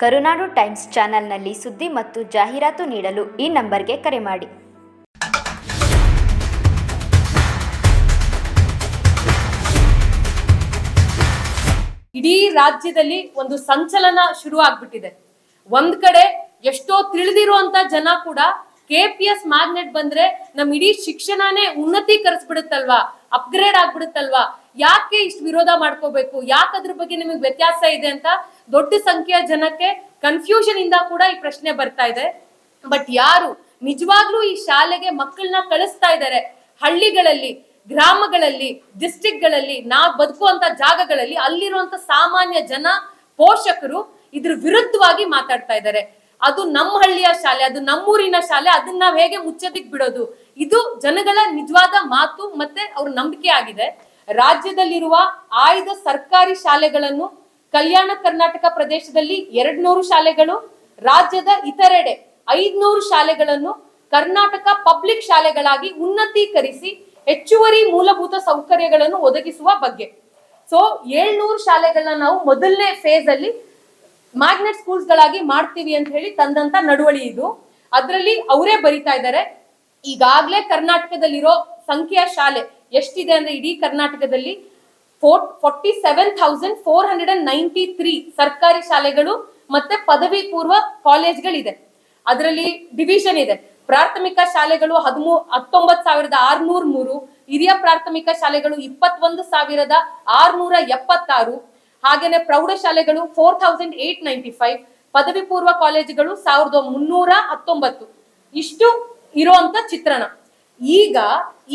ಕರುನಾಡು times ಚಾನೆಲ್ನಲ್ಲಿ ಸುದ್ದಿ ಮತ್ತು ಜಾಹೀರಾತು ನೀಡಲು ಈ ನಂಬರ್ಗೆ ಕರೆ ಮಾಡಿ. ಇಡೀ ರಾಜ್ಯದಲ್ಲಿ ಒಂದು ಸಂಚಲನ ಶುರು ಆಗ್ಬಿಟ್ಟಿದೆ ಒಂದ್ ಕಡೆ ಎಷ್ಟೋ ತಿಳಿದಿರುವಂತ ಜನ ಕೂಡ ಕೆ ಪಿ ಎಸ್ ಮ್ಯಾಗ್ನೆಟ್ ಬಂದ್ರೆ ನಮ್ ಇಡೀ ಶಿಕ್ಷಣನೇ ಉನ್ನತೀಕರಿಸ್ಬಿಡುತ್ತಲ್ವಾ? ಅಪ್ಗ್ರೇಡ್ ಆಗ್ಬಿಡುತ್ತಲ್ವಾ? ಯಾಕೆ ಇಷ್ಟು ವಿರೋಧ ಮಾಡ್ಕೋಬೇಕು? ಯಾಕೆ ಅದ್ರ ಬಗ್ಗೆ ನಿಮಗೆ ವ್ಯತ್ಯಾಸ ಇದೆ ಅಂತ ದೊಡ್ಡ ಸಂಖ್ಯೆಯ ಜನಕ್ಕೆ ಕನ್ಫ್ಯೂಷನ್ ಇಂದ ಕೂಡ ಈ ಪ್ರಶ್ನೆ ಬರ್ತಾ ಇದೆ. ಬಟ್ ಯಾರು? ನಿಜವಾಗ್ಲೂ ಈ ಶಾಲೆಗೆ ಮಕ್ಕಳನ್ನ ಕಳಿಸ್ತಾ ಇದ್ದಾರೆ ಹಳ್ಳಿಗಳಲ್ಲಿ, ಗ್ರಾಮಗಳಲ್ಲಿ ಡಿಸ್ಟಿಕ್ಗಳಲ್ಲಿ ಗಳಲ್ಲಿ, ನಾವ್ ಬದುಕುವಂತ ಜಾಗಗಳಲ್ಲಿ ಅಲ್ಲಿರುವಂತ ಸಾಮಾನ್ಯ ಜನ, ಪೋಷಕರು ಇದ್ರ ವಿರುದ್ಧವಾಗಿ ಮಾತಾಡ್ತಾ ಇದ್ದಾರೆ ಅದು ನಮ್ಮ ಹಳ್ಳಿಯ ಶಾಲೆ, ಅದು ನಮ್ಮೂರಿನ ಶಾಲೆ, ಅದನ್ನ ನಾವು ಹೇಗೆ ಮುಚ್ಚದಿಕ್ ಬಿಡೋದು? ಇದು ಜನಗಳ ನಿಜವಾದ ಮಾತು ಮತ್ತೆ ಅವ್ರ ನಂಬಿಕೆ ಆಗಿದೆ. ರಾಜ್ಯದಲ್ಲಿರುವ ಆಯ್ದ ಸರ್ಕಾರಿ ಶಾಲೆಗಳನ್ನು ಕಲ್ಯಾಣ ಕರ್ನಾಟಕ ಪ್ರದೇಶದಲ್ಲಿ ಎರಡ್ ನೂರು ಶಾಲೆಗಳು, ರಾಜ್ಯದ ಇತರೆಡೆ ಐದ್ನೂರು ಶಾಲೆಗಳನ್ನು ಕರ್ನಾಟಕ ಪಬ್ಲಿಕ್ ಶಾಲೆಗಳಾಗಿ ಉನ್ನತೀಕರಿಸಿ ಹೆಚ್ಚುವರಿ ಮೂಲಭೂತ ಸೌಕರ್ಯಗಳನ್ನು ಒದಗಿಸುವ ಬಗ್ಗೆ. ಸೊ ಏಳ್ನೂರು ಶಾಲೆಗಳನ್ನ ನಾವು ಮೊದಲನೇ ಫೇಸ್ ಅಲ್ಲಿ ಮ್ಯಾಗ್ನೆಟ್ ಸ್ಕೂಲ್ಸ್ ಗಳಾಗಿ ಮಾಡ್ತೀವಿ ಅಂತ ಹೇಳಿ ತಂದಂತ ನಡುವಳಿ ಇದು. ಅದರಲ್ಲಿ ಅವರೇ ಬರಿತಾ ಇದ್ದಾರೆ. ಈಗಾಗ್ಲೇ ಕರ್ನಾಟಕದಲ್ಲಿರೋ ಸಂಖ್ಯಾ ಶಾಲೆ ಎಷ್ಟಿದೆ ಅಂದ್ರೆ ಇಡೀ ಕರ್ನಾಟಕದಲ್ಲಿ four forty seven thousand four hundred and ninety three ಸರ್ಕಾರಿ ಶಾಲೆಗಳು ಮತ್ತೆ ಪದವಿ ಪೂರ್ವ ಕಾಲೇಜ್ಗಳಿದೆ. ಅದರಲ್ಲಿ ಡಿವಿಷನ್ ಇದೆ. ಪ್ರಾಥಮಿಕ ಶಾಲೆಗಳು ಹದಿಮೂ ಹತ್ತೊಂಬತ್ ಸಾವಿರದ ಆರ್ನೂರ್ ಮೂರು, ಹಿರಿಯ ಪ್ರಾಥಮಿಕ ಶಾಲೆಗಳು ಇಪ್ಪತ್ತೊಂದು ಸಾವಿರದ ಆರ್ನೂರ ಎಪ್ಪತ್ತಾರು, ಹಾಗೇನೆ ಪ್ರೌಢಶಾಲೆಗಳು four thousand eight ninety five ಪದವಿ ಪೂರ್ವ ಕಾಲೇಜುಗಳು ಸಾವಿರದ ಮುನ್ನೂರ ಹತ್ತೊಂಬತ್ತು. ಇಷ್ಟು ಇರುವಂತ ಚಿತ್ರಣ. ಈಗ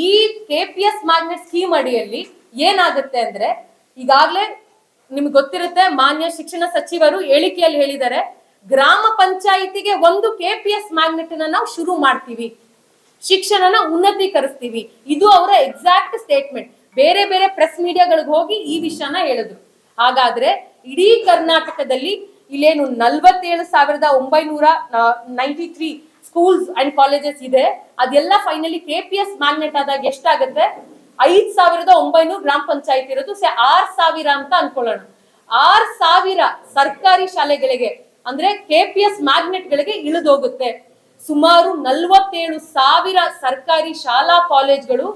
ಈ K P S magnet scheme ಅಡಿಯಲ್ಲಿ ಏನಾಗುತ್ತೆ ಅಂದ್ರೆ, ಈಗಾಗಲೇ ನಿಮ್ಗೆ ಗೊತ್ತಿರುತ್ತೆ, ಮಾನ್ಯ ಶಿಕ್ಷಣ ಸಚಿವರು ಹೇಳಿಕೆಯಲ್ಲಿ ಹೇಳಿದ್ದಾರೆ, ಗ್ರಾಮ ಪಂಚಾಯಿತಿಗೆ ಒಂದು ಕೆ ಪಿ ಎಸ್ ಮ್ಯಾಗ್ನೆಟ್ ನಾವು ಶುರು ಮಾಡ್ತೀವಿ. ಶಿಕ್ಷಣನ ಉನ್ನತೀಕರಿಸ್ತೀವಿ. ಇದು ಅವರ ಎಕ್ಸಾಕ್ಟ್ ಸ್ಟೇಟ್ಮೆಂಟ್ ಬೇರೆ ಬೇರೆ ಪ್ರೆಸ್ ಮೀಡಿಯಾಗಳಿಗೆ ಹೋಗಿ ಈ ವಿಷಯನ ಹೇಳಿದ್ರು. ಹಾಗಾದ್ರೆ ಇಡೀ ಕರ್ನಾಟಕದಲ್ಲಿ ಇಲ್ಲೇನು ನಲ್ವತ್ತೇಳು ಸಾವಿರದ ಒಂಬೈನೂರ ninety three schools and colleges ಇದೆ. ಅದೆಲ್ಲ finally K P S magnet ಆದಾಗ ಎಷ್ಟಾಗುತ್ತೆ? ಐದ್ ಸಾವಿರದ ಒಂಬೈನೂರು ಗ್ರಾಮ ಪಂಚಾಯತ್ ಇರೋದು ಆರ್ ಸಾವಿರ ಅಂತ ಅನ್ಕೊಳ್ಳೋಣ. ಆರ್ ಸಾವಿರ ಸರ್ಕಾರಿ ಶಾಲೆಗಳಿಗೆ, ಅಂದ್ರೆ ಕೆ ಪಿ ಎಸ್ ಮ್ಯಾಗ್ನೆಟ್ ಗಳಿಗೆ ಇಳಿದೋಗುತ್ತೆ. ಸುಮಾರು ನಲ್ವತ್ತೇಳು ಸಾವಿರ ಸರ್ಕಾರಿ ಶಾಲಾ ಕಾಲೇಜ್ಗಳು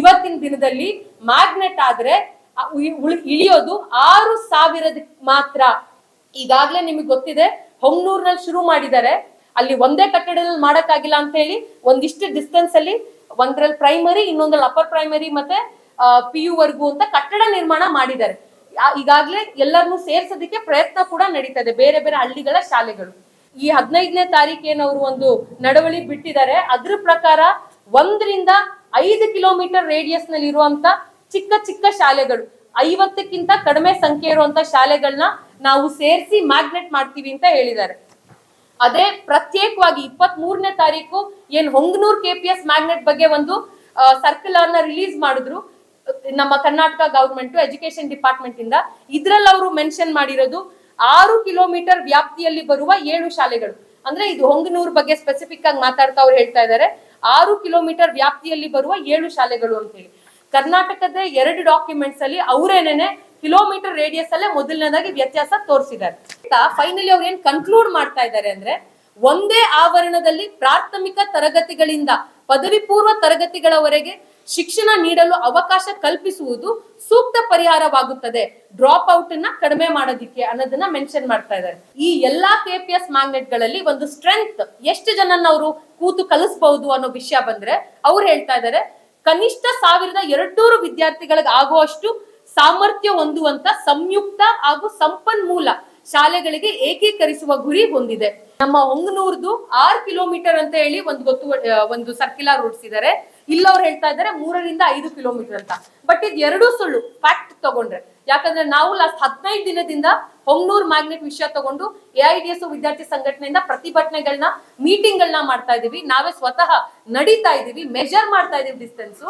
ಇವತ್ತಿನ ದಿನದಲ್ಲಿ ಮ್ಯಾಗ್ನೆಟ್ ಆದ್ರೆ ಇಳಿಯೋದು ಆರು ಸಾವಿರದ ಮಾತ್ರ. ಈಗಾಗ್ಲೇ ನಿಮಗೆ ಗೊತ್ತಿದೆ, ಹೊಂಗ್ನೂರ್ನಲ್ಲಿ ಶುರು ಮಾಡಿದ್ದಾರೆ. ಅಲ್ಲಿ ಒಂದೇ ಕಟ್ಟಡದಲ್ಲಿ ಮಾಡಕ್ಕಾಗಿಲ್ಲ ಅಂತ ಹೇಳಿ ಒಂದಿಷ್ಟು ಡಿಸ್ಟೆನ್ಸ್ ಅಲ್ಲಿ ಒಂದ್ರಲ್ಲಿ ಪ್ರೈಮರಿ ಇನ್ನೊಂದ್ರಲ್ಲಿ ಅಪ್ಪರ್ ಪ್ರೈಮರಿ ಮತ್ತೆ ಪಿ ಯು ವರ್ಗು ಅಂತ ಕಟ್ಟಡ ನಿರ್ಮಾಣ ಮಾಡಿದ್ದಾರೆ. ಈಗಾಗಲೇ ಎಲ್ಲರನ್ನೂ ಸೇರ್ಸೋದಕ್ಕೆ ಪ್ರಯತ್ನ ಕೂಡ ನಡೀತಾ ಇದೆ ಬೇರೆ ಬೇರೆ ಹಳ್ಳಿಗಳ ಶಾಲೆಗಳು. ಈ ಹದಿನೈದನೇ ತಾರೀಕೇನು ಅವರು ಒಂದು ನಡವಳಿ ಬಿಟ್ಟಿದ್ದಾರೆ, ಅದ್ರ ಪ್ರಕಾರ ಒಂದರಿಂದ ಐದು ಕಿಲೋಮೀಟರ್ ರೇಡಿಯಸ್ನಲ್ಲಿ ಇರುವಂತ ಚಿಕ್ಕ ಚಿಕ್ಕ ಶಾಲೆಗಳು, ಐವತ್ತಕ್ಕಿಂತ ಕಡಿಮೆ ಸಂಖ್ಯೆ ಇರುವಂತ ಶಾಲೆಗಳನ್ನ ನಾವು ಸೇರಿಸಿ ಮ್ಯಾಗ್ನೆಟ್ ಮಾಡ್ತೀವಿ ಅಂತ ಹೇಳಿದ್ದಾರೆ. ಅದೇ ಪ್ರತ್ಯೇಕವಾಗಿ ಇಪ್ಪತ್ತ್ ಮೂರನೇ ತಾರೀಕು ಏನ್ Honganur K P S magnet ಬಗ್ಗೆ ಒಂದು ಸರ್ಕ್ಯುಲರ್ನ ರಿಲೀಸ್ ಮಾಡಿದ್ರು. ನಮ್ಮ ಕರ್ನಾಟಕ ಗವರ್ಮೆಂಟ್ ಎಜುಕೇಶನ್ ಡಿಪಾರ್ಟ್ಮೆಂಟ್ ಇಂದ. ಇದ್ರಲ್ಲಿ ಅವರು ಮೆನ್ಷನ್ ಮಾಡಿರೋದು ಆರು ಕಿಲೋಮೀಟರ್ ವ್ಯಾಪ್ತಿಯಲ್ಲಿ ಬರುವ ಏಳು ಶಾಲೆಗಳು. ಅಂದ್ರೆ ಇದು ಹೊಂಗನೂರ್ ಬಗ್ಗೆ ಸ್ಪೆಸಿಫಿಕ್ ಆಗಿ ಮಾತಾಡ್ತಾ ಅವ್ರು ಹೇಳ್ತಾ ಇದ್ದಾರೆ ಆರು ಕಿಲೋಮೀಟರ್ ವ್ಯಾಪ್ತಿಯಲ್ಲಿ ಬರುವ ಏಳು ಶಾಲೆಗಳು ಅಂತ ಹೇಳಿ ಕರ್ನಾಟಕದ ಎರಡು ಡಾಕ್ಯುಮೆಂಟ್ಸ್ ಅಲ್ಲಿ ಅವರೇನೇನೆ ಕಿಲೋಮೀಟರ್ ರೇಡಿಯಸ್ ಅಲ್ಲೇ ಮೊದಲನೇದಾಗಿ ವ್ಯತ್ಯಾಸ ತೋರಿಸಿದ್ದಾರೆ. ಫೈನಲಿ ಅವ್ರು ಏನ್ ಕನ್ಕ್ಲೂಡ್ ಮಾಡ್ತಾ ಇದ್ದಾರೆ ಅಂದ್ರೆ, ಒಂದೇ ಆವರಣದಲ್ಲಿ ಪ್ರಾಥಮಿಕ ತರಗತಿಗಳಿಂದ ಪದವಿ ಪೂರ್ವ ತರಗತಿಗಳವರೆಗೆ ಶಿಕ್ಷಣ ನೀಡಲು ಅವಕಾಶ ಕಲ್ಪಿಸುವುದು ಸೂಕ್ತ ಪರಿಹಾರವಾಗುತ್ತದೆ. ಡ್ರಾಪ್ ಔಟ್ ಅನ್ನ ಕಡಿಮೆ ಮಾಡೋದಿಕ್ಕೆ ಅನ್ನೋದನ್ನ ಮೆನ್ಷನ್ ಮಾಡ್ತಾ ಇದ್ದಾರೆ. ಈ ಎಲ್ಲಾ ಕೆ ಪಿ ಎಸ್ ಮ್ಯಾಗ್ನೆಟ್ಗಳಲ್ಲಿ ಒಂದು ಸ್ಟ್ರೆಂತ್ ಎಷ್ಟು ಜನನ್ನ ಅವರು ಕೂತು ಕಲಿಸಬಹುದು ಅನ್ನೋ ವಿಷಯ ಬಂದ್ರೆ, ಅವ್ರು ಹೇಳ್ತಾ ಇದ್ದಾರೆ, ಕನಿಷ್ಠ ಸಾವಿರದ ಎರಡ್ನೂರು ವಿದ್ಯಾರ್ಥಿಗಳಿಗೆ ಆಗುವಷ್ಟು ಸಾಮರ್ಥ್ಯ ಹೊಂದುವಂತ ಸಂಯುಕ್ತ ಹಾಗೂ ಸಂಪನ್ಮೂಲ ಶಾಲೆಗಳಿಗೆ ಏಕೀಕರಿಸುವ ಗುರಿ ಹೊಂದಿದೆ. ನಮ್ಮ ಹೊಂಗನೂರ್ದು ಆರ್ ಕಿಲೋಮೀಟರ್ ಅಂತ ಹೇಳಿ ಒಂದು ಗೊತ್ತು ಒಂದು ಸರ್ಕ್ಯುಲರ್ ಇಲ್ಲ ಅವ್ರು ಹೇಳ್ತಾ ಇದ್ದಾರೆ ಮೂರರಿಂದ ಐದು ಕಿಲೋಮೀಟರ್ ಅಂತ. ಬಟ್ ಇದು ಎರಡು ಸುಳ್ಳು ಫ್ಯಾಕ್ಟ್ ತಗೊಂಡ್ರೆ. ಯಾಕಂದ್ರೆ ನಾವು ಲಾಸ್ಟ್ ಹದಿನೈದು ದಿನದಿಂದ ಹೊಂಗನೂರ್ ಮ್ಯಾಗ್ನೆಟ್ ವಿಷಯ ತಗೊಂಡು ಎ ಐ ಡಿ ಎಸ್ ವಿದ್ಯಾರ್ಥಿ ಸಂಘಟನೆಯಿಂದ ಪ್ರತಿಭಟನೆಗಳನ್ನ ಮೀಟಿಂಗ್ ಗಳನ್ನ ಮಾಡ್ತಾ ಇದೀವಿ. ನಾವೇ ಸ್ವತಃ ನಡೀತಾ ಇದೀವಿ ಮೆಜರ್ ಮಾಡ್ತಾ ಇದೀವಿ ಡಿಸ್ಟೆನ್ಸ್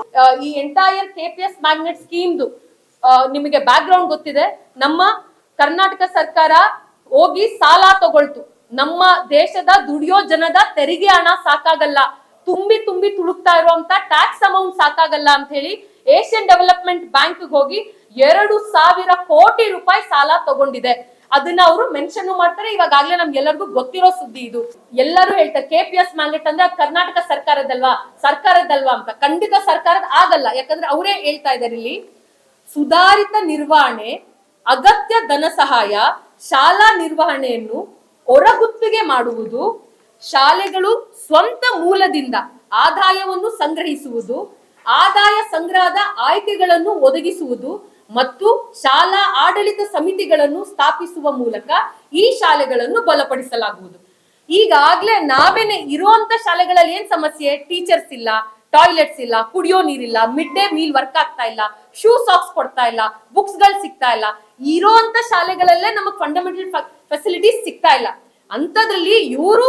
ಈ entire K P S magnet ಸ್ಕೀಮ್ದು ನಿಮಗೆ ಬ್ಯಾಕ್ ಗ್ರೌಂಡ್ ಗೊತ್ತಿದೆ. ನಮ್ಮ ಕರ್ನಾಟಕ ಸರ್ಕಾರ ಹೋಗಿ ಸಾಲ ತಗೊಳ್ತು. ನಮ್ಮ ದೇಶದ ದುಡಿಯೋ ಜನದ ತೆರಿಗೆ ಹಣ ಸಾಕಾಗಲ್ಲ. ತುಂಬಿ ತುಂಬಿ ತುಳುಕ್ತಾ ಇರುವಂತ ಟ್ಯಾಕ್ಸ್ ಅಮೌಂಟ್ ಸಾಕಾಗಲ್ಲ ಅಂತ ಹೇಳಿ ಏಷ್ಯನ್ ಡೆವಲಪ್ಮೆಂಟ್ ಬ್ಯಾಂಕ್ ಹೋಗಿ ಎರಡು ಸಾವಿರ ಕೋಟಿ ರೂಪಾಯಿ ಸಾಲ ತಗೊಂಡಿದೆ. ಅದನ್ನ ಅವರು ಮೆನ್ಷನ್ ಮಾಡ್ತಾರೆ. ಇವಾಗಲೇ ನಮ್ಗೆ ಎಲ್ಲರಿಗೂ ಗೊತ್ತಿರೋ ಸುದ್ದಿ ಇದು. ಎಲ್ಲರೂ ಹೇಳ್ತಾರೆ ಕೆ ಪಿ ಎಸ್ ಮ್ಯಾಂಡೇಟ್ ಅಂದ್ರೆ ಕರ್ನಾಟಕ ಸರ್ಕಾರದಲ್ವಾ ಸರ್ಕಾರದಲ್ವಾ ಅಂತ. ಖಂಡಿತ ಸರ್ಕಾರದ ಆಗಲ್ಲ. ಯಾಕಂದ್ರೆ ಅವರೇ ಹೇಳ್ತಾ ಇದಾರೆ ಇಲ್ಲಿ. ಸುಧಾರಿತ ನಿರ್ವಹಣೆ, ಅಗತ್ಯ ಧನ ಸಹಾಯ, ಶಾಲಾ ನಿರ್ವಹಣೆಯನ್ನು ಹೊರಗುತ್ತಿಗೆ ಮಾಡುವುದು, ಶಾಲೆಗಳು ಸ್ವಂತ ಮೂಲದಿಂದ ಆದಾಯವನ್ನು ಸಂಗ್ರಹಿಸುವುದು, ಆದಾಯ ಸಂಗ್ರಹದ ಆಯ್ಕೆಗಳನ್ನು ಒದಗಿಸುವುದು ಮತ್ತು ಶಾಲಾ ಆಡಳಿತ ಸಮಿತಿಗಳನ್ನು ಸ್ಥಾಪಿಸುವ ಮೂಲಕ ಈ ಶಾಲೆಗಳನ್ನು ಬಲಪಡಿಸಲಾಗುವುದು. ಈಗಾಗ್ಲೇ ನಾವೇನೆ ಇರುವಂತ ಶಾಲೆಗಳಲ್ಲಿ ಏನ್ ಸಮಸ್ಯೆ? ಟೀಚರ್ಸ್ ಇಲ್ಲ. ಟಾಯ್ಲೆಟ್ಸ್ ಇಲ್ಲ, ಕುಡಿಯೋ ನೀರಿಲ್ಲ, ಮಿಡ್ ಡೇ ಮೀಲ್ ವರ್ಕ್ ಆಗ್ತಾ ಇಲ್ಲ, ಶೂ ಸಾಕ್ಸ್ ಕೊಡ್ತಾ ಇಲ್ಲ ಬುಕ್ಸ್ಗಳು ಸಿಗ್ತಾ ಇಲ್ಲ. ಇರೋಂತ ಶಾಲೆಗಳಲ್ಲೇ ನಮಗೆ ಫಂಡಮೆಂಟಲ್ ಫೆಸಿಲಿಟೀಸ್ ಸಿಗ್ತಾ ಇಲ್ಲ. ಅಂತದ್ರಲ್ಲಿ ಇವರು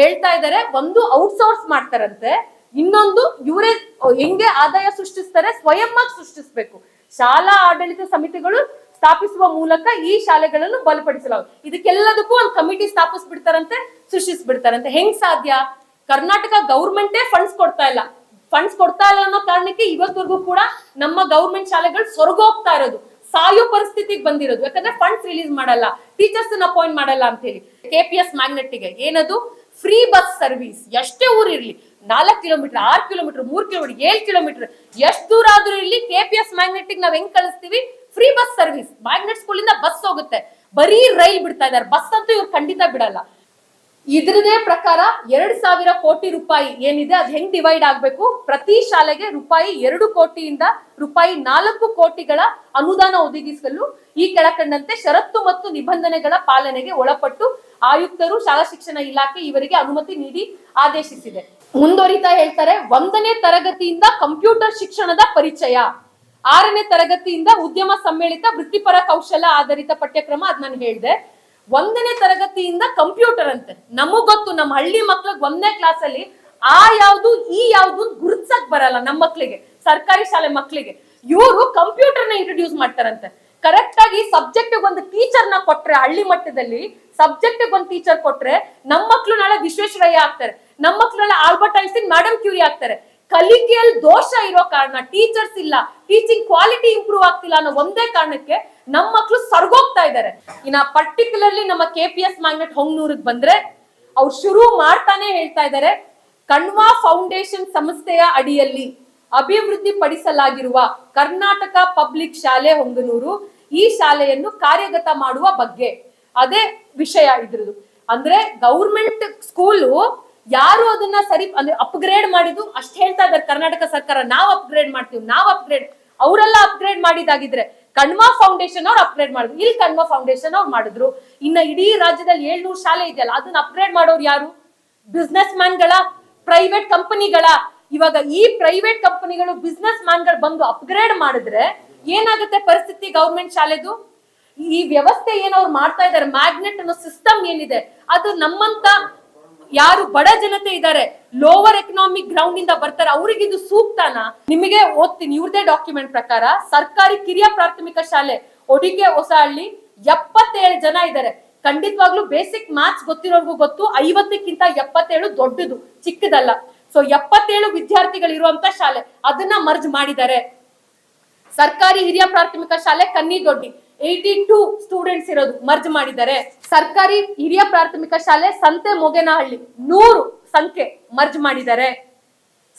ಹೇಳ್ತಾ ಇದಾರೆ ಒಂದು ಔಟ್ಸೋರ್ಸ್ ಮಾಡ್ತಾರಂತೆ. ಇನ್ನೊಂದು ಇವರೇ ಹೆಂಗೆ ಆದಾಯ ಸೃಷ್ಟಿಸ್ತಾರೆ? ಸ್ವಯಂ ಸೃಷ್ಟಿಸ್ಬೇಕು. ಶಾಲಾ ಆಡಳಿತ ಸಮಿತಿಗಳು ಸ್ಥಾಪಿಸುವ ಮೂಲಕ ಈ ಶಾಲೆಗಳನ್ನು ಬಲಪಡಿಸಲಾಗುತ್ತೆ. ಇದಕ್ಕೆಲ್ಲದಕ್ಕೂ ಒಂದು ಕಮಿಟಿ ಸ್ಥಾಪಿಸ್ಬಿಡ್ತಾರಂತೆ, ಸೃಷ್ಟಿಸ್ಬಿಡ್ತಾರಂತೆ. ಹೆಂಗ್ ಸಾಧ್ಯ? ಕರ್ನಾಟಕ ಗೌರ್ಮೆಂಟೇ ಫಂಡ್ಸ್ ಕೊಡ್ತಾ ಇಲ್ಲ. ಫಂಡ್ಸ್ ಕೊಡ್ತಾ ಇಲ್ಲ ಅನ್ನೋ ಕಾರಣಕ್ಕೆ ಇವತ್ತವರೆಗೂ ಕೂಡ ನಮ್ಮ ಗೌರ್ಮೆಂಟ್ ಶಾಲೆಗಳು ಸ್ವರ್ಗೋಗ್ತಾ ಇರೋದು, ಸಾಯೋ ಪರಿಸ್ಥಿತಿಗೆ ಬಂದಿರೋದು. ಯಾಕಂದ್ರೆ ಫಂಡ್ಸ್ ರಿಲೀಸ್ ಮಾಡಲ್ಲ ಟೀಚರ್ಸ್ ಅಪಾಯಿಂಟ್ ಮಾಡಲ್ಲ ಅಂತ ಹೇಳಿ ಕೆ ಪಿ ಎಸ್ ಮ್ಯಾಗ್ನೆಟ್ಗೆ ಏನದು? ಫ್ರೀ ಬಸ್ ಸರ್ವಿಸ್ ಎಷ್ಟೇ ಊರ್ ಇರ್ಲಿ, ನಾಲ್ಕು ಕಿಲೋಮೀಟರ್ ಆರು ಕಿಲೋಮೀಟರ್ ಮೂರು ಕಿಲೋಮೀಟರ್ ಏಳು ಕಿಲೋಮೀಟರ್ ಎಷ್ಟು ದೂರ ಆದ್ರೂ ಇರ್ಲಿ ಕೆ ಪಿ ಎಸ್ ಮ್ಯಾಗ್ನೆಟಿಕ್ ನಾವ್ ಹೆಂಗ್ ಕಳಿಸ್ತೀವಿ? ಫ್ರೀ ಬಸ್ ಸರ್ವಿಸ್ ಮ್ಯಾಗ್ನೆಟ್ ಸ್ಕೂಲಿಂದ ಬಸ್ ಹೋಗುತ್ತೆ. ಬರೀ ರೈಲ್ ಬಿಡ್ತಾ ಇದಾರೆ. ಬಸ್ ಅಂತೂ ಇವ್ರು ಖಂಡಿತ ಬಿಡಲ್ಲ. ಇದ್ರದೇ ಪ್ರಕಾರ ಎರಡ್ ಸಾವಿರ ಕೋಟಿ ರೂಪಾಯಿ ಏನಿದೆ, ಅದ್ ಹೆಂಗ್ ಡಿವೈಡ್ ಆಗ್ಬೇಕು? ಪ್ರತಿ ಶಾಲೆಗೆ ರೂಪಾಯಿ ಎರಡು ಕೋಟಿಯಿಂದ ರೂಪಾಯಿ ನಾಲ್ಕು ಕೋಟಿಗಳ ಅನುದಾನ ಒದಗಿಸಲು ಈ ಕೆಳಕಂಡಂತೆ ಷರತ್ತು ಮತ್ತು ನಿಬಂಧನೆಗಳ ಪಾಲನೆಗೆ ಒಳಪಟ್ಟು ಆಯುಕ್ತರು ಶಾಲಾ ಶಿಕ್ಷಣ ಇಲಾಖೆ ಇವರಿಗೆ ಅನುಮತಿ ನೀಡಿ ಆದೇಶಿಸಿದೆ. ಮುಂದುವರಿತಾ ಹೇಳ್ತಾರೆ, ಒಂದನೇ ತರಗತಿಯಿಂದ ಕಂಪ್ಯೂಟರ್ ಶಿಕ್ಷಣದ ಪರಿಚಯ. ಆರನೇ ತರಗತಿಯಿಂದ ಉದ್ಯಮ ಸಮ್ಮೇಳಿತ ವೃತ್ತಿಪರ ಕೌಶಲ ಆಧಾರಿತ ಪಠ್ಯಕ್ರಮ ಅದ್ ನಾನು ಹೇಳ್ದೆ. ಒಂದನೇ ತರಗತಿಯಿಂದ ಕಂಪ್ಯೂಟರ್ ಅಂತೆ. ನಮಗ್ ಗೊತ್ತು ನಮ್ಮ ಹಳ್ಳಿ ಮಕ್ಳಿಗೆ ಒಂದನೇ ಕ್ಲಾಸ್ ಅಲ್ಲಿ ಆ ಯಾವ್ದು, ಈ ಯಾವ್ದು ಗುರುತಿಸಕ್ ಬರಲ್ಲ ನಮ್ಮ ಮಕ್ಳಿಗೆ, ಸರ್ಕಾರಿ ಶಾಲೆ ಮಕ್ಳಿಗೆ. ಇವರು ಕಂಪ್ಯೂಟರ್ನ ಇಂಟ್ರೊಡ್ಯೂಸ್ ಮಾಡ್ತಾರಂತೆ. ಕರೆಕ್ಟ್ ಆಗಿ ಸಬ್ಜೆಕ್ಟ್ ಒಂದು ಟೀಚರ್ನ ಕೊಟ್ರೆ, ಹಳ್ಳಿ ಮಟ್ಟದಲ್ಲಿ ಸಬ್ಜೆಕ್ಟ್ ಒಂದು ಟೀಚರ್ ಕೊಟ್ರೆ ನಮ್ಮ ಮಕ್ಳು ನಾಳೆ ವಿಶ್ವೇಶ್ವರಯ್ಯ ಆಗ್ತಾರೆ. ನಮ್ಮ ಮಕ್ಳು ನಾಳೆ ಆಲ್ಬರ್ಟ್ ಐನ್ಸ್ಟೀನ್ ಮೇಡಮ್ ಕ್ಯೂರಿ ಆಗ್ತಾರೆ. ಕಲಿಕೆಯಲ್ಲಿ ದೋಷ ಇರೋ ಕಾರಣ ಟೀಚರ್ಸ್ ಇಲ್ಲ. ಟೀಚಿಂಗ್ ಕ್ವಾಲಿಟಿ ಇಂಪ್ರೂವ್ ಆಗ್ತಿಲ್ಲ ಅನ್ನೋ ಒಂದೇ ಕಾರಣಕ್ಕೆ ನಮ್ಮ ಮಕ್ಳು ಸರ್ಗೋಗ್ತಾ ಇದ್ದಾರೆ ಇನ್ನ ಪರ್ಟಿಕ್ಯುಲರ್ಲಿ ನಮ್ಮ ಕೆ ಪಿ ಎಸ್ ಮ್ಯಾಗ್ನೆಟ್ ಹೊಂಗ್ನೂರಿಗೆ ಬಂದ್ರೆ ಅವ್ರು ಶುರು ಮಾಡ್ತಾನೆ ಹೇಳ್ತಾ ಇದ್ದಾರೆ ಕಣ್ವಾ ಫೌಂಡೇಶನ್ ಸಂಸ್ಥೆಯ ಅಡಿಯಲ್ಲಿ ಅಭಿವೃದ್ಧಿ ಪಡಿಸಲಾಗಿರುವ ಕರ್ನಾಟಕ ಪಬ್ಲಿಕ್ ಶಾಲೆ ಹೊಂಗನೂರು ಈ ಶಾಲೆಯನ್ನು ಕಾರ್ಯಗತ ಮಾಡುವ ಬಗ್ಗೆ. ಅದೇ ವಿಷಯ ಇದ್ರದ್ದು ಅಂದ್ರೆ ಗೌರ್ಮೆಂಟ್ ಸ್ಕೂಲು ಯಾರು ಅದನ್ನ ಸರಿ ಅಂದ್ರೆ ಅಪ್ಗ್ರೇಡ್ ಮಾಡಿದ್ದು ಅಷ್ಟು ಹೇಳ್ತಾ ಇದ್ದಾರೆ ಕರ್ನಾಟಕ ಸರ್ಕಾರ. ನಾವು ಅಪ್ಗ್ರೇಡ್ ಮಾಡ್ತೀವಿ, ನಾವು ಅಪ್ಗ್ರೇಡ್ ಅವರೆಲ್ಲ ಅಪ್ಗ್ರೇಡ್ ಮಾಡಿದಾಗಿದ್ರೆ ಕಣ್ವಾ ಫೌಂಡೇಶನ್ ಅವ್ರು ಅಪ್ಗ್ರೇಡ್ ಮಾಡಿದ್ರು. ಇಲ್ಲಿ ಕಣ್ವಾ ಫೌಂಡೇಶನ್ ಅವ್ರು ಮಾಡಿದ್ರು. ಇನ್ನ ಇಡೀ ರಾಜ್ಯದಲ್ಲಿ ಏಳ್ನೂರು ಶಾಲೆ ಇದೆಯಲ್ಲ, ಅದನ್ನ ಅಪ್ಗ್ರೇಡ್ ಮಾಡೋರು ಯಾರು? ಬಿಸ್ನೆಸ್ ಮ್ಯಾನ್ಗಳ ಪ್ರೈವೇಟ್ ಕಂಪನಿಗಳ ಇವಾಗ ಈ ಪ್ರೈವೇಟ್ ಕಂಪನಿಗಳು ಬಿಸ್ನೆಸ್ ಮ್ಯಾನ್ಗಳು ಬಂದು ಅಪ್ಗ್ರೇಡ್ ಮಾಡಿದ್ರೆ ಏನಾಗುತ್ತೆ ಪರಿಸ್ಥಿತಿ ಗೌರ್ಮೆಂಟ್ ಶಾಲೆದು? ಈ ವ್ಯವಸ್ಥೆ ಏನು ಅವ್ರು ಮಾಡ್ತಾ ಇದಾರೆ ಮ್ಯಾಗ್ನೆಟ್ ಅನ್ನೋ ಸಿಸ್ಟಮ್ ಏನಿದೆ, ಅದು ನಮ್ಮಂತ ಯಾರು ಬಡ ಜನತೆ ಇದ್ದಾರೆ ಲೋವರ್ ಎಕನಾಮಿಕ್ ಗ್ರೌಂಡ್ ಇಂದ ಬರ್ತಾರೆ ಅವ್ರಿಗೆ ಇದು ಸೂಕ್ತನ? ನಿಮಗೆ ಓದ್ತೀನಿ, ಇವ್ರದೇ ಡಾಕ್ಯುಮೆಂಟ್ ಪ್ರಕಾರ, ಸರ್ಕಾರಿ ಕಿರಿಯ ಪ್ರಾಥಮಿಕ ಶಾಲೆ ಒಡಿಗೆ ಹೊಸಹಳ್ಳಿ, ಎಪ್ಪತ್ತೇಳು ಜನ ಇದ್ದಾರೆ. ಖಂಡಿತವಾಗ್ಲೂ ಬೇಸಿಕ್ ಮ್ಯಾಥ್ಸ್ ಗೊತ್ತಿರೋರ್ಗೂ ಗೊತ್ತು, ಐವತ್ತಕ್ಕಿಂತ ಎಪ್ಪತ್ತೇಳು ದೊಡ್ಡದು, ಚಿಕ್ಕದಲ್ಲ. ಸೊ ಎಪ್ಪತ್ತೇಳು ವಿದ್ಯಾರ್ಥಿಗಳಿರುವಂತ ಶಾಲೆ, ಅದನ್ನ ಮರ್ಜ್ ಮಾಡಿದ್ದಾರೆ. ಸರ್ಕಾರಿ ಹಿರಿಯ ಪ್ರಾಥಮಿಕ ಶಾಲೆ Kanni Doddi. Eighty two students ಇರೋದು ಮರ್ಜ್ ಮಾಡಿದ್ದಾರೆ. ಸರ್ಕಾರಿ ಹಿರಿಯ ಪ್ರಾಥಮಿಕ ಶಾಲೆ ಸಂತೆ ಮೊಗೇನಹಳ್ಳಿ ನೂರು ಸಂಖ್ಯೆ ಮರ್ಜ್ ಮಾಡಿದ್ದಾರೆ.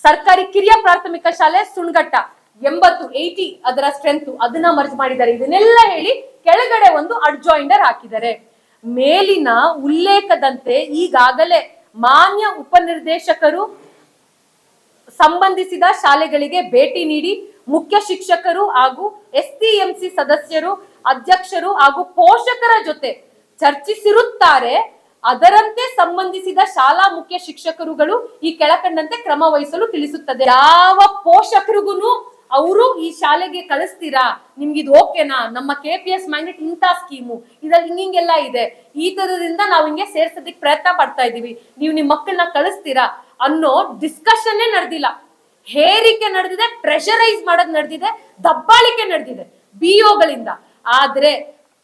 ಸರ್ಕಾರಿ ಕಿರಿಯ ಪ್ರಾಥಮಿಕ ಶಾಲೆ ಸುಣ್ಗಟ್ಟ ಎಂಬತ್ತು ಏಯ್ಟಿ ಅದರ ಸ್ಟ್ರೆಂತ್ ಅದನ್ನ ಮರ್ಜ್ ಮಾಡಿದ್ದಾರೆ. ಇದನ್ನೆಲ್ಲ ಹೇಳಿ ಕೆಳಗಡೆ ಒಂದು ಅಡ್ಜಾಯಿಂಡರ್ ಹಾಕಿದ್ದಾರೆ. ಮೇಲಿನ ಉಲ್ಲೇಖದಂತೆ ಈಗಾಗಲೇ ಮಾನ್ಯ ಉಪನಿರ್ದೇಶಕರು ಸಂಬಂಧಿಸಿದ ಶಾಲೆಗಳಿಗೆ ಭೇಟಿ ನೀಡಿ ಮುಖ್ಯ ಶಿಕ್ಷಕರು ಹಾಗೂ ಎಸ್ಟಿಎಂಸಿ ಸದಸ್ಯರು ಅಧ್ಯಕ್ಷರು ಹಾಗೂ ಪೋಷಕರ ಜೊತೆ ಚರ್ಚಿಸಿರುತ್ತಾರೆ. ಅದರಂತೆ ಸಂಬಂಧಿಸಿದ ಶಾಲಾ ಮುಖ್ಯ ಶಿಕ್ಷಕರುಗಳು ಈ ಕೆಳಕಂಡಂತೆ ಕ್ರಮ ವಹಿಸಲು ತಿಳಿಸುತ್ತದೆ. ಯಾವ ಪೋಷಕರಿಗೂ ಅವರು ಈ ಶಾಲೆಗೆ ಕಳಿಸ್ತೀರಾ? ನಿಮ್ಗೆ ಇದು ಓಕೆನಾ? ನಮ್ಮ ಕೆ ಪಿ ಎಸ್ ಮ್ಯಾಗ್ನೆಟ್ ಇಂಥ ಸ್ಕೀಮು. ಇದ್ರಲ್ಲಿ ಹಿಂಗಿಂಗೆಲ್ಲ ಇದೆ. ಈ ತರದಿಂದ ನಾವು ಹಿಂಗೆ ಸೇರ್ಸೋದಕ್ಕೆ ಪ್ರಯತ್ನ ಪಡ್ತಾ ಇದೀವಿ ನೀವು ನಿಮ್ಮ ಮಕ್ಕಳನ್ನ ಕಳಿಸ್ತೀರಾ? ಅನ್ನೋ ಡಿಸ್ಕಷನ್ನೇ ನಡೆದಿಲ್ಲ. ಹೇರಿಕೆ ನಡೆದಿದೆ ಪ್ರೆಷರೈಸ್ ಮಾಡೋದು ನಡೆದಿದೆ, ದಬ್ಬಾಳಿಕೆ ನಡೆದಿದೆ. ಬಿಒಗಳಿಂದ ಆದ್ರೆ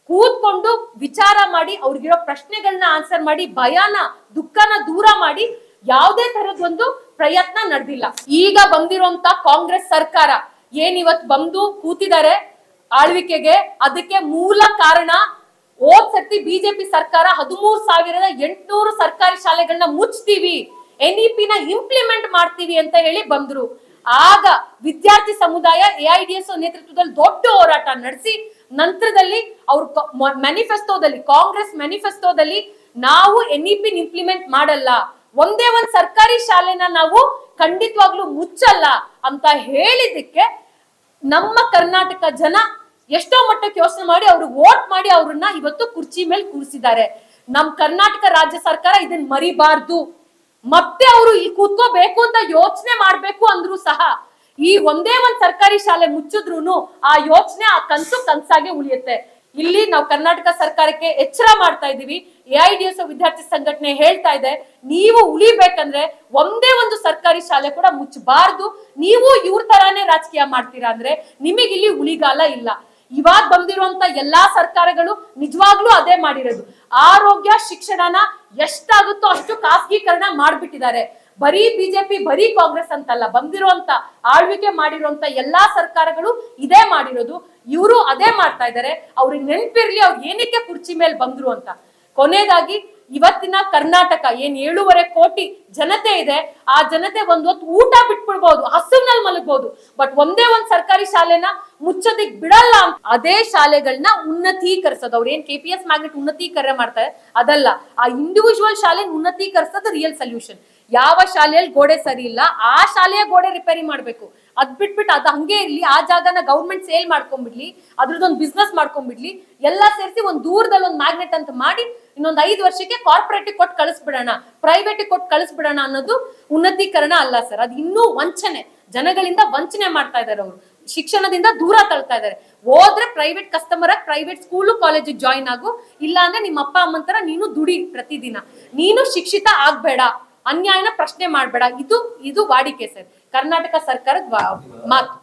ಕೂತ್ಕೊಂಡು ವಿಚಾರ ಮಾಡಿ ಅವ್ರಿಗಿರೋ ಪ್ರಶ್ನೆಗಳನ್ನ ಆನ್ಸರ್ ಮಾಡಿ, ಭಯನ, ದುಃಖನ ದೂರ ಮಾಡಿ ಯಾವುದೇ ತರದ ಒಂದು ಪ್ರಯತ್ನ ನಡೆದಿಲ್ಲ. ಈಗ ಬಂದಿರುವಂತ ಕಾಂಗ್ರೆಸ್ ಸರ್ಕಾರ ಏನ್ ಇವತ್ ಬಂದು ಕೂತಿದ್ದಾರೆ ಆಳ್ವಿಕೆಗೆ, ಅದಕ್ಕೆ ಮೂಲ ಕಾರಣ ಹೋದ್ ಸರ್ತಿ ಬಿಜೆಪಿ ಸರ್ಕಾರ ಹದಿಮೂರ್ ಸಾವಿರದ ಎಂಟುನೂರು ಸರ್ಕಾರಿ ಶಾಲೆಗಳನ್ನ ಮುಚ್ತೀವಿ ಎನ್ ಇ ಪಿನ ಇಂಪ್ಲಿಮೆಂಟ್ ಮಾಡ್ತೀವಿ ಅಂತ ಹೇಳಿ ಬಂದ್ರು. ಆಗ ವಿದ್ಯಾರ್ಥಿ ಸಮುದಾಯ, ಎ ಐ ಡಿ ಎಸ್ ನೇತೃತ್ವದಲ್ಲಿ ದೊಡ್ಡ ಹೋರಾಟ ನಡೆಸಿ ನಂತರದಲ್ಲಿ ಅವ್ರ ಮ್ಯಾನಿಫೆಸ್ಟೋದಲ್ಲಿ ಕಾಂಗ್ರೆಸ್ ಮ್ಯಾನಿಫೆಸ್ಟೋದಲ್ಲಿ ನಾವು ಎನ್ ಇ ಪಿನ್ ಇಂಪ್ಲಿಮೆಂಟ್ ಮಾಡಲ್ಲ. ಒಂದೇ ಒಂದ್ ಸರ್ಕಾರಿ ಶಾಲೆನ ನಾವು ಖಂಡಿತವಾಗ್ಲೂ ಮುಚ್ಚಲ್ಲ ಅಂತ ಹೇಳಿದ್ದಕ್ಕೆ ನಮ್ಮ ಕರ್ನಾಟಕ ಜನ ಎಷ್ಟೋ ಮಟ್ಟಕ್ಕೆ ಯೋಚನೆ ಮಾಡಿ ಅವ್ರು ವೋಟ್ ಮಾಡಿ ಅವ್ರನ್ನ ಇವತ್ತು ಕುರ್ಚಿ ಮೇಲೆ ಕೂರಿಸಿದ್ದಾರೆ. ನಮ್ ಕರ್ನಾಟಕ ರಾಜ್ಯ ಸರ್ಕಾರ ಇದನ್ನ ಮರಿಬಾರ್ದು. ಮತ್ತೆ ಅವರು ಇಲ್ಲಿ ಕೂತ್ಕೋಬೇಕು ಅಂತ ಯೋಚನೆ ಮಾಡ್ಬೇಕು ಅಂದ್ರು ಸಹ ಈ ಒಂದೇ ಒಂದ್ ಸರ್ಕಾರಿ ಶಾಲೆ ಮುಚ್ಚಿದ್ರು ಆ ಯೋಚನೆ ಆ ಕನ್ಸು ಕನ್ಸಾಗೆ ಉಳಿಯುತ್ತೆ. ಇಲ್ಲಿ ನಾವು ಕರ್ನಾಟಕ ಸರ್ಕಾರಕ್ಕೆ ಎಚ್ಚರ ಮಾಡ್ತಾ ಇದೀವಿ ಎ ಐ ಡಿ ವಿದ್ಯಾರ್ಥಿ ಸಂಘಟನೆ ಹೇಳ್ತಾ ಇದೆ, ನೀವು ಉಳಿಬೇಕಂದ್ರೆ ಒಂದೇ ಒಂದು ಸರ್ಕಾರಿ ಶಾಲೆ ಕೂಡ ಮುಚ್ಚಬಾರ್ದು ನೀವು ಇವ್ರ ತರಾನೇ ರಾಜಕೀಯ ಮಾಡ್ತೀರಾ ಅಂದ್ರೆ ನಿಮಗೆ ಇಲ್ಲಿ ಉಳಿಗಾಲ ಇಲ್ಲ. ಇವಾಗ ಬಂದಿರುವಂತ ಎಲ್ಲಾ ಸರ್ಕಾರಗಳು ನಿಜವಾಗ್ಲೂ ಅದೇ ಮಾಡಿರೋದು. ಆರೋಗ್ಯ, ಶಿಕ್ಷಣನ ಎಷ್ಟಾಗುತ್ತೋ ಅಷ್ಟು ಖಾಸಗೀಕರಣ ಮಾಡ್ಬಿಟ್ಟಿದ್ದಾರೆ. ಬರೀ ಬಿಜೆಪಿ, ಬರೀ ಕಾಂಗ್ರೆಸ್ ಅಂತಲ್ಲ, ಬಂದಿರುವಂತ, ಆಳ್ವಿಕೆ ಮಾಡಿರುವಂತ ಎಲ್ಲಾ ಸರ್ಕಾರಗಳು ಇದೇ ಮಾಡಿರೋದು. ಇವರು ಅದೇ ಮಾಡ್ತಾ ಇದ್ದಾರೆ ಅವ್ರಿಗೆ ನೆನ್ಪಿರ್ಲಿ, ಅವ್ರು ಏನಕ್ಕೆ ಕುರ್ಚಿ ಮೇಲೆ ಬಂದ್ರು ಅಂತ. ಕೊನೆಯದಾಗಿ, ಇವತ್ತಿನ ಕರ್ನಾಟಕ, ಏನ್ ಏಳುವರೆ ಕೋಟಿ ಜನತೆ ಇದೆ, ಆ ಜನತೆ ಒಂದ್ ಹೊತ್ತು ಊಟ ಬಿಟ್ಬಿಡ್ಬಹುದು ಹಸುವಿನಲ್ಲಿ ಮಲಗಬಹುದು ಬಟ್ ಒಂದೇ ಒಂದ್ ಸರ್ಕಾರಿ ಶಾಲೆನ ಮುಚ್ಚೋದಿಕ್ ಬಿಡಲ್ಲ. ಅದೇ ಶಾಲೆಗಳನ್ನ ಉನ್ನತೀಕರಿಸೋದು. ಅವ್ರು ಏನ್ ಕೆ ಪಿ ಎಸ್ ಮ್ಯಾಗ್ನೆಟ್ ಉನ್ನತೀಕರಣ ಮಾಡ್ತಾರೆ? ಅದಲ್ಲ. ಆ ಇಂಡಿವಿಜುವಲ್ ಶಾಲೆ ಉನ್ನತೀಕರಿಸೋದು ರಿಯಲ್ ಸೊಲ್ಯೂಷನ್ ಯಾವ ಶಾಲೆಯಲ್ಲಿ ಗೋಡೆ ಸರಿ ಇಲ್ಲ, ಆ ಶಾಲೆಯ ಗೋಡೆ ರಿಪೇರಿ ಮಾಡಬೇಕು. ಅದ್ ಬಿಟ್ಬಿಟ್ಟು ಅದು ಹಂಗೆ ಇರಲಿ, ಆ ಜಾಗನ ಗೌರ್ಮೆಂಟ್ ಸೇಲ್ ಮಾಡ್ಕೊಂಡ್ಬಿಡ್ಲಿ ಅದ್ರದ್ದೊಂದು ಬಿಸ್ನೆಸ್ ಮಾಡ್ಕೊಂಡ್ಬಿಡ್ಲಿ ಎಲ್ಲ ಸೇರಿಸಿ ಒಂದು ದೂರದಲ್ಲಿ ಒಂದು ಮ್ಯಾಗ್ನೆಟ್ ಅಂತ ಮಾಡಿ ಇನ್ನೊಂದು ಐದು ವರ್ಷಕ್ಕೆ ಕಾರ್ಪೊರೇಟ್ ಕೊಟ್ಟು ಕಳಿಸ್ಬಿಡೋಣ. ಪ್ರೈವೇಟಿಗೆ ಕೊಟ್ಟು ಕಳಿಸ್ಬಿಡೋಣ ಅನ್ನೋದು ಉನ್ನತೀಕರಣ ಅಲ್ಲ ಸರ್ ಅದು ಇನ್ನೂ ವಂಚನೆ. ಜನಗಳಿಂದ ವಂಚನೆ ಮಾಡ್ತಾ ಇದ್ದಾರೆ ಅವರು. ಶಿಕ್ಷಣದಿಂದ ದೂರ ತಳ್ತಾ ಇದ್ದಾರೆ ಹೋದ್ರೆ ಪ್ರೈವೇಟ್ ಕಸ್ಟಮರ್ ಪ್ರೈವೇಟ್ ಸ್ಕೂಲು ಕಾಲೇಜಿಗೆ ಜಾಯಿನ್ ಆಗು. ಇಲ್ಲ ಅಂದ್ರೆ ನಿಮ್ಮ ಅಪ್ಪ ಅಮ್ಮನ ತರ ನೀನು ದುಡಿ ಪ್ರತಿದಿನ. ನೀನು ಶಿಕ್ಷಿತ ಆಗ್ಬೇಡ. ಅನ್ಯಾಯನ ಪ್ರಶ್ನೆ ಮಾಡಬೇಡ. ಇದು ಇದು ವಾಡಿಕೆ ಸರ್. ಕರ್ನಾಟಕ ಸರ್ಕಾರದ ಮಾತು.